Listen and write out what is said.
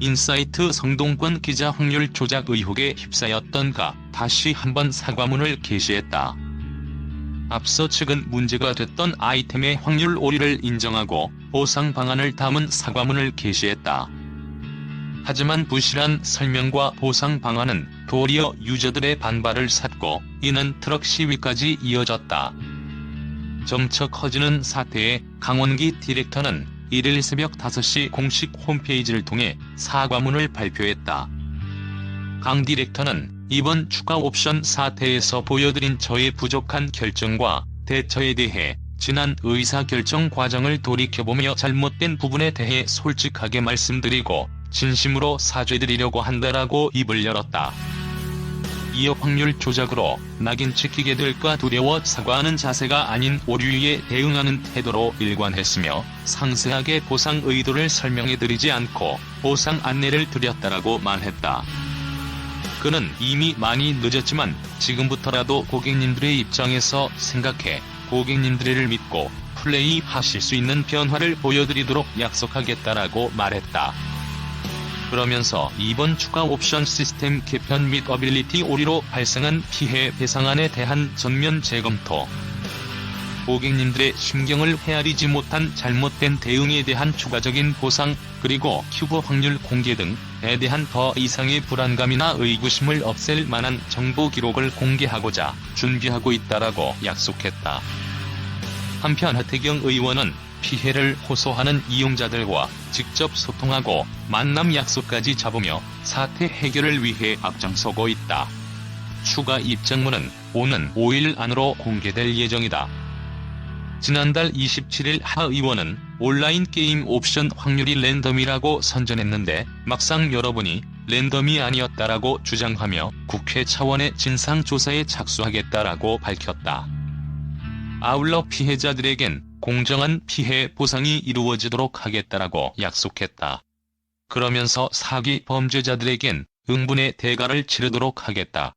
인사이트 성동권 기자 확률 조작 의혹에 휩싸였던가 다시 한번 사과문을 게시했다. 앞서 측은 문제가 됐던 아이템의 확률 오류를 인정하고 보상 방안을 담은 사과문을 게시했다. 하지만 부실한 설명과 보상 방안은 도리어 유저들의 반발을 샀고 이는 트럭 시위까지 이어졌다. 점차 커지는 사태에 강원기 디렉터는 1일 새벽 5시 공식 홈페이지를 통해 사과문을 발표했다. 강 디렉터는 이번 추가 옵션 사태에서 보여드린 저의 부족한 결정과 대처에 대해 지난 의사결정 과정을 돌이켜보며 잘못된 부분에 대해 솔직하게 말씀드리고 진심으로 사죄드리려고 한다라고 입을 열었다. 이어 확률 조작으로 낙인 찍히게 될까 두려워 사과하는 자세가 아닌 오류에 대응하는 태도로 일관했으며 상세하게 보상 의도를 설명해드리지 않고 보상 안내를 드렸다라고 말했다. 그는 이미 많이 늦었지만 지금부터라도 고객님들의 입장에서 생각해 고객님들을 믿고 플레이하실 수 있는 변화를 보여드리도록 약속하겠다라고 말했다. 그러면서 이번 추가 옵션 시스템 개편 및 어빌리티 오류로 발생한 피해 배상안에 대한 전면 재검토, 고객님들의 심경을 헤아리지 못한 잘못된 대응에 대한 추가적인 보상, 그리고 큐브 확률 공개 등에 대한 더 이상의 불안감이나 의구심을 없앨 만한 정보 기록을 공개하고자 준비하고 있다라고 약속했다. 한편 하태경 의원은 피해를 호소하는 이용자들과 직접 소통하고 만남 약속까지 잡으며 사태 해결을 위해 앞장서고 있다. 추가 입장문은 오는 5일 안으로 공개될 예정이다. 지난달 27일 하 의원은 온라인 게임 옵션 확률이 랜덤이라고 선전했는데 막상 열어보니 랜덤이 아니었다라고 주장하며 국회 차원의 진상조사에 착수하겠다라고 밝혔다. 아울러 피해자들에겐 공정한 피해 보상이 이루어지도록 하겠다라고 약속했다. 그러면서 사기 범죄자들에겐 응분의 대가를 치르도록 하겠다.